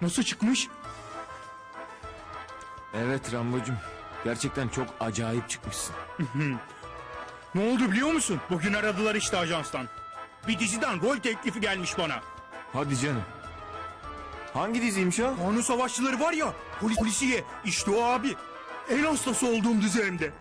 Nasıl çıkmış? Evet Rambocum. Gerçekten çok acayip çıkmışsın. Ne oldu biliyor musun? Bugün aradılar işte ajanstan. Bir diziden rol teklifi gelmiş bana. Hadi canım. Hangi diziymiş o? Kanun savaşçıları var ya, polis polisiye. İşte o abi. En hastası olduğum dizi hem de.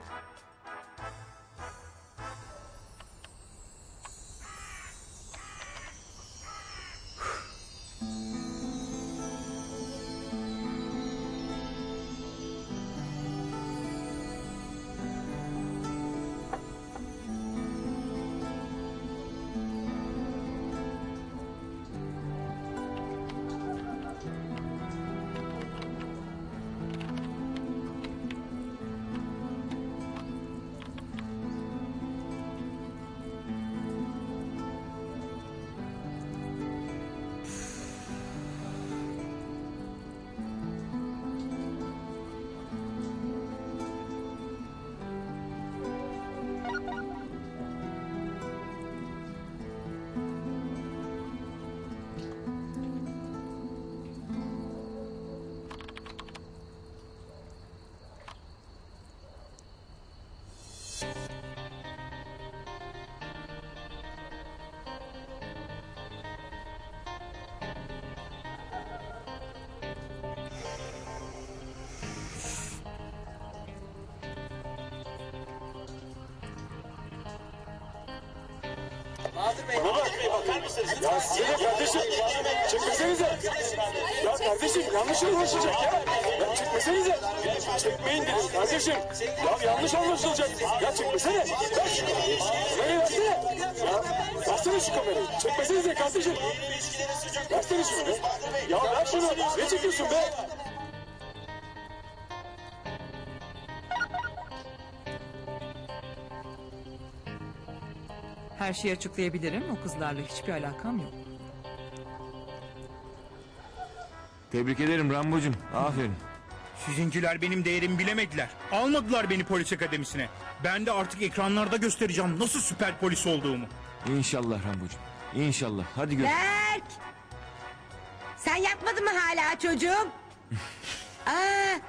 Ya size kardeşim çekmesenize. Ya kardeşim yanlış anlaşılacak ya. Ya çekmesenize. Çekmeyin dedim kardeşim. Ya yanlış anlaşılacak. Ya çekmesene. Ver. Kamerayı versene. Ya versene şu kamerayı. Çekmesenize kardeşim. Versene şunu be. Ya ver şunu. Ne çekiyorsun be? Her şeyi açıklayabilirim. O kızlarla hiçbir alakam yok. Tebrik ederim Rambocum. Aferin. Sizinkiler benim değerimi bilemediler. Almadılar beni polis akademisine. Ben de artık ekranlarda göstereceğim nasıl süper polis olduğumu. İnşallah Rambocum. İnşallah. Hadi gör. Berk! Sen yapmadın mı hala çocuğum? Aa,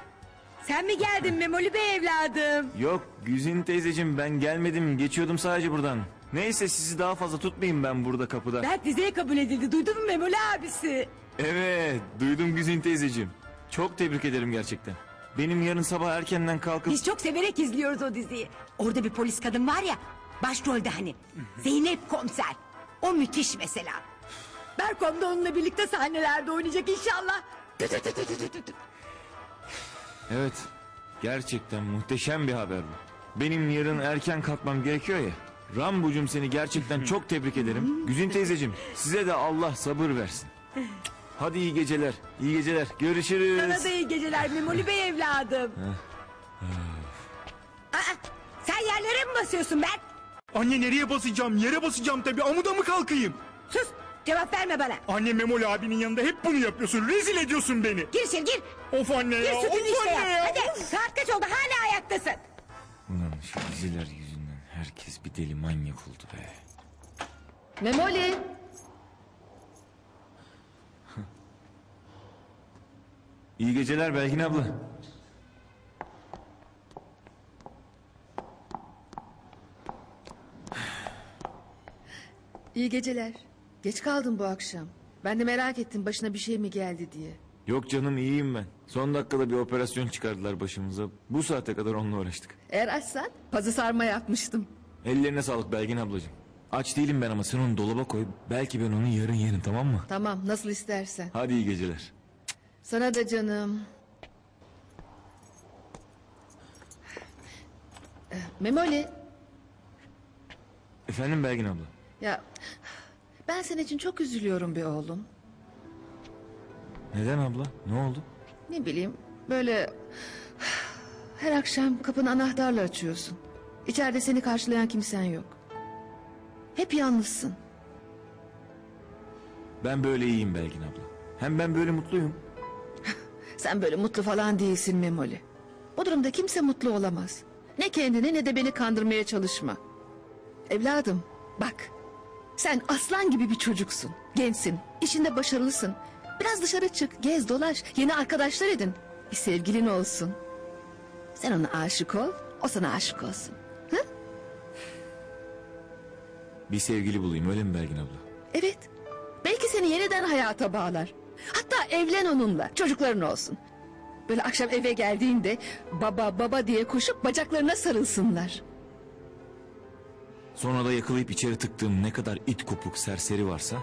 sen mi geldin Memoli Bey evladım? Yok Güzin teyzeciğim ben gelmedim. Geçiyordum sadece buradan. Neyse sizi daha fazla tutmayayım ben burada kapıda. Berk dizeye kabul edildi. Duydun mu Memoli abisi? Evet duydum Güzin teyzeciğim. Çok tebrik ederim gerçekten. Benim yarın sabah erkenden kalkıp... Biz çok severek izliyoruz o diziyi. Orada bir polis kadın var ya, başrolde hani. Zeynep Komiser. O müthiş mesela. Berkom da onunla birlikte sahnelerde oynayacak inşallah. Evet gerçekten muhteşem bir haber bu. Benim yarın erken kalkmam gerekiyor ya. Rambucum seni gerçekten çok tebrik ederim. Güzin teyzeciğim size de Allah sabır versin. Hadi iyi geceler. iyi geceler. Görüşürüz. Sana da iyi geceler Memoli Bey evladım. Aa, sen yerlere mi basıyorsun Berk? Anne nereye basacağım? Yere basacağım tabii. Amuda mı kalkayım? Sus, cevap verme bana. Anne Memoli abinin yanında hep bunu yapıyorsun. Rezil ediyorsun beni. Gir içeri gir. Of anne Gir ya. sütünü Of işte anne yap. ya. Hadi saat kaç oldu hala ayaktasın. Ulan şu diziler yüzünden herkes bir deli manyak oldu be. Memoli. İyi geceler Belgin abla. İyi geceler. Geç kaldın bu akşam. Ben de merak ettim başına bir şey mi geldi diye. Yok canım iyiyim ben. Son dakikada bir operasyon çıkardılar başımıza. Bu saate kadar onunla uğraştık. Eğer açsan pazı sarma yapmıştım. Ellerine sağlık Belgin ablacığım. Aç değilim ben ama sen onu dolaba koy. Belki ben onu yarın yerim tamam mı? Tamam nasıl istersen. Hadi iyi geceler. Sana da canım. Memoli. Efendim Belgin abla. Ya ben senin için çok üzülüyorum be oğlum. Neden abla? Ne oldu? Ne bileyim böyle her akşam kapını anahtarla açıyorsun. İçeride seni karşılayan kimsen yok. Hep yalnızsın. Ben böyle iyiyim Belgin abla. Hem ben böyle mutluyum. Sen böyle mutlu falan değilsin Memoli. Bu durumda kimse mutlu olamaz. Ne kendini ne de beni kandırmaya çalışma. Evladım bak. Sen aslan gibi bir çocuksun. Gençsin. işinde başarılısın. Biraz dışarı çık, gez, dolaş, yeni arkadaşlar edin. Bir sevgilin olsun. Sen ona aşık ol, o sana aşık olsun. Hı? Bir sevgili bulayım öyle mi Belgin abla? Evet. Belki seni yeniden hayata bağlar. Hatta evlen onunla, çocukların olsun. Böyle akşam eve geldiğinde baba baba diye koşup bacaklarına sarılsınlar. Sonra da yakalayıp içeri tıktığım ne kadar it kopuk serseri varsa...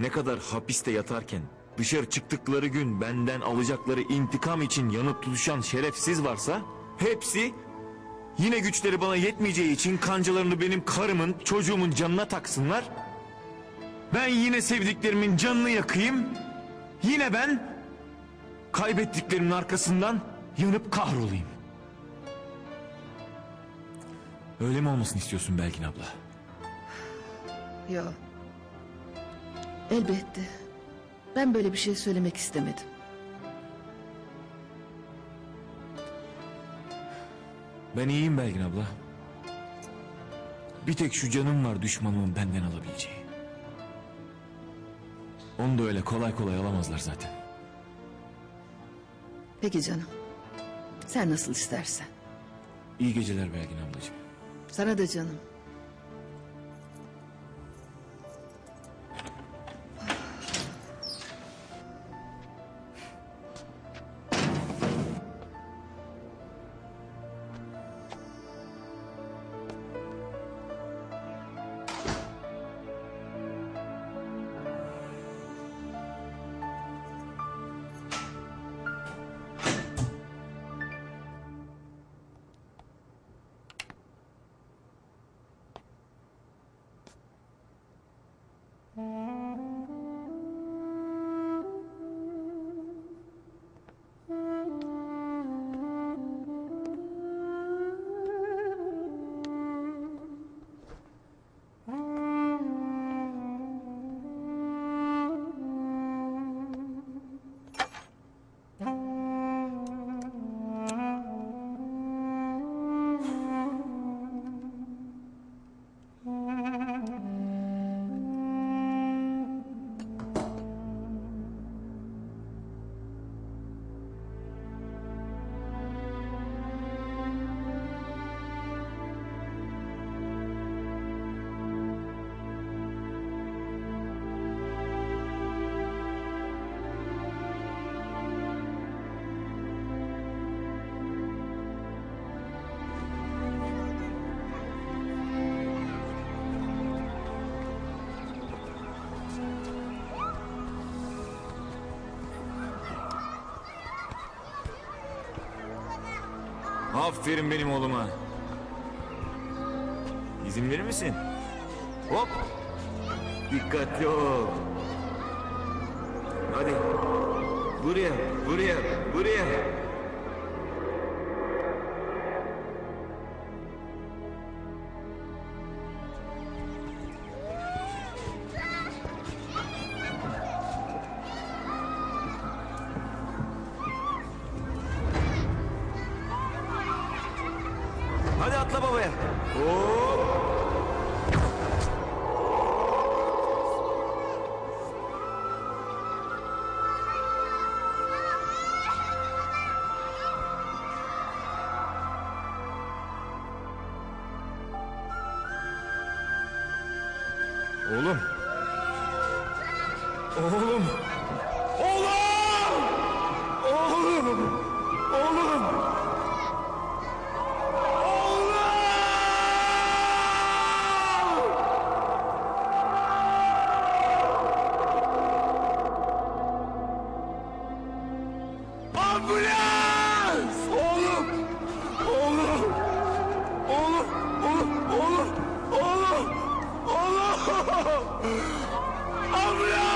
...ne kadar hapiste yatarken dışarı çıktıkları gün benden alacakları intikam için yanıp tutuşan şerefsiz varsa... ...hepsi yine güçleri bana yetmeyeceği için kancalarını benim karımın çocuğumun canına taksınlar... ...ben yine sevdiklerimin canını yakayım... ...yine ben kaybettiklerimin arkasından yanıp kahrolayım. Öyle mi olmasını istiyorsun Belgin abla? Yok. Elbette. Ben böyle bir şey söylemek istemedim. Ben iyiyim Belgin abla. Bir tek şu canım var düşmanımın benden alabileceği. Onu da öyle kolay kolay alamazlar zaten. Peki canım. Sen nasıl istersen. İyi geceler Belgin ablacığım. Sana da canım. Aferin benim oğluma. İzin verir misin? Hop. Dikkatli ol. Hadi. Buraya, buraya, buraya. Oğlum. Oğlum. Oğlum. Oğlum! Ambulans!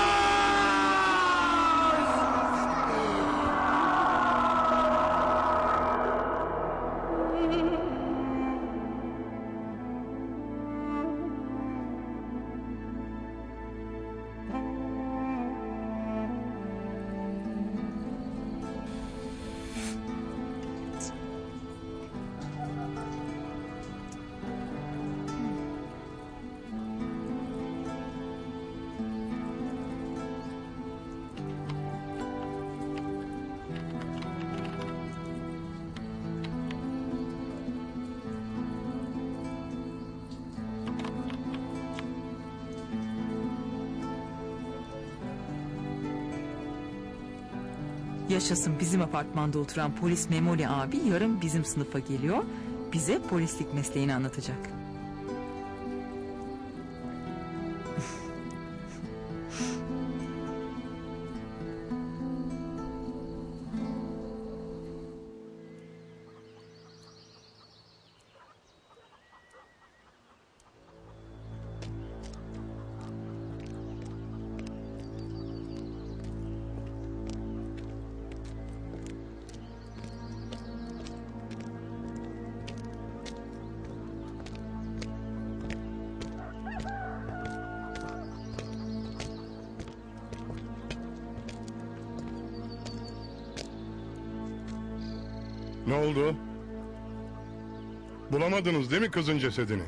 Yaşasın bizim apartmanda oturan polis Memoli abi yarın bizim sınıfa geliyor. Bize polislik mesleğini anlatacak. Ne oldu? Bulamadınız değil mi kızın cesedini?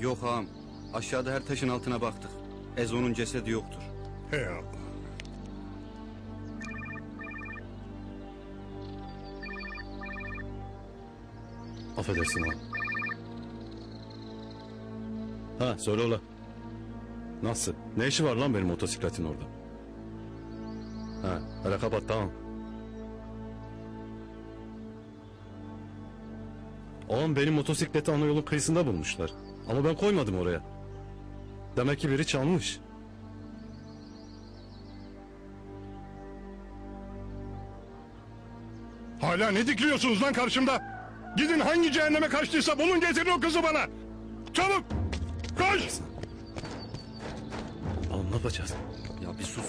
Yok ağam. Aşağıda her taşın altına baktık. Ezo'nun cesedi yoktur. Hey Allah. Affedersin ağam. Ha söyle ola. Nasıl? Ne işi var lan benim motosikletin orada? Ha hele kapat tamam. Ağam benim motosikleti ana yolun kıyısında bulmuşlar. Ama ben koymadım oraya. Demek ki biri çalmış. Hala ne dikliyorsunuz lan karşımda? Gidin hangi cehenneme kaçtıysa bulun getirin o kızı bana. Çabuk! Koş! Ağam ne yapacağız? Ya bir sus.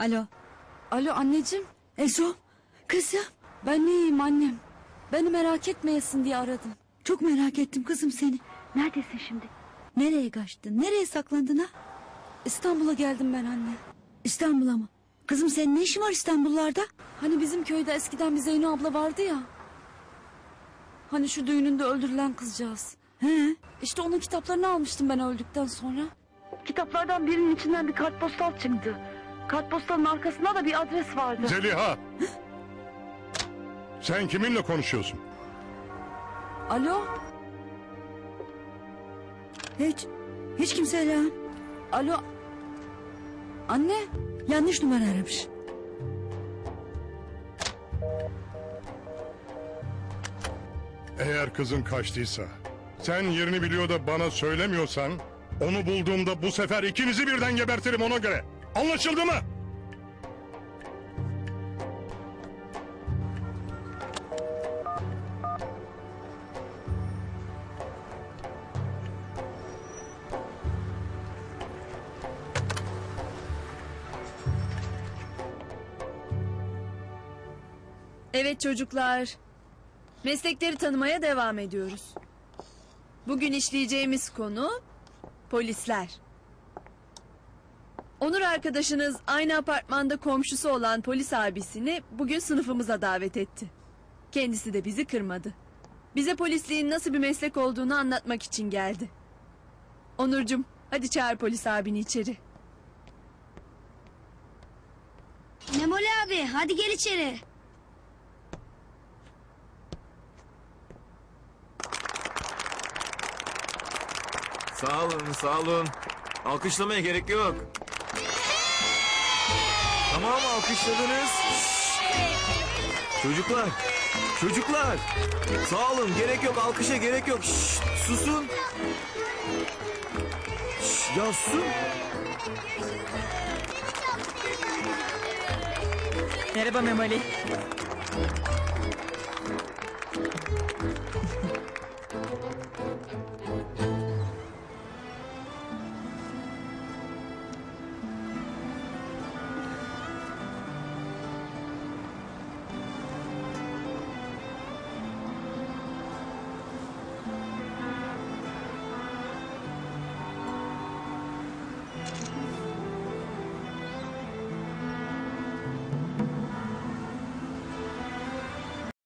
Alo. Alo anneciğim. Ezo. Kızım. Ben iyiyim annem. Beni merak etmeyesin diye aradım. Çok merak ettim kızım seni. Neredesin şimdi? Nereye kaçtın? Nereye saklandın ha? İstanbul'a geldim ben anne. İstanbul'a mı? Kızım senin ne işin var İstanbullarda? Hani bizim köyde eskiden bir Zeyno abla vardı ya. Hani şu düğününde öldürülen kızcağız. He. İşte onun kitaplarını almıştım ben öldükten sonra. Kitaplardan birinin içinden bir kartpostal çıktı. Kartpostalın arkasında da bir adres vardı. Zeliha! Sen kiminle konuşuyorsun? Alo? Hiç. Hiç kimseyle. ha. Alo? Anne? Yanlış numara aramış. Eğer kızın kaçtıysa, sen yerini biliyor da bana söylemiyorsan, onu bulduğumda bu sefer ikinizi birden gebertirim ona göre. Anlaşıldı mı? Evet çocuklar. Meslekleri tanımaya devam ediyoruz. Bugün işleyeceğimiz konu polisler. Onur arkadaşınız aynı apartmanda komşusu olan polis abisini bugün sınıfımıza davet etti. Kendisi de bizi kırmadı. Bize polisliğin nasıl bir meslek olduğunu anlatmak için geldi. Onurcum, hadi çağır polis abini içeri. Memoli abi hadi gel içeri. Sağ olun, sağ olun. Alkışlamaya gerek yok. Tamam alkışladınız. Çocuklar, çocuklar. Sağ olun, gerek yok, alkışa gerek yok. Şşt, susun. Şşt, ya susun. Merhaba Memoli.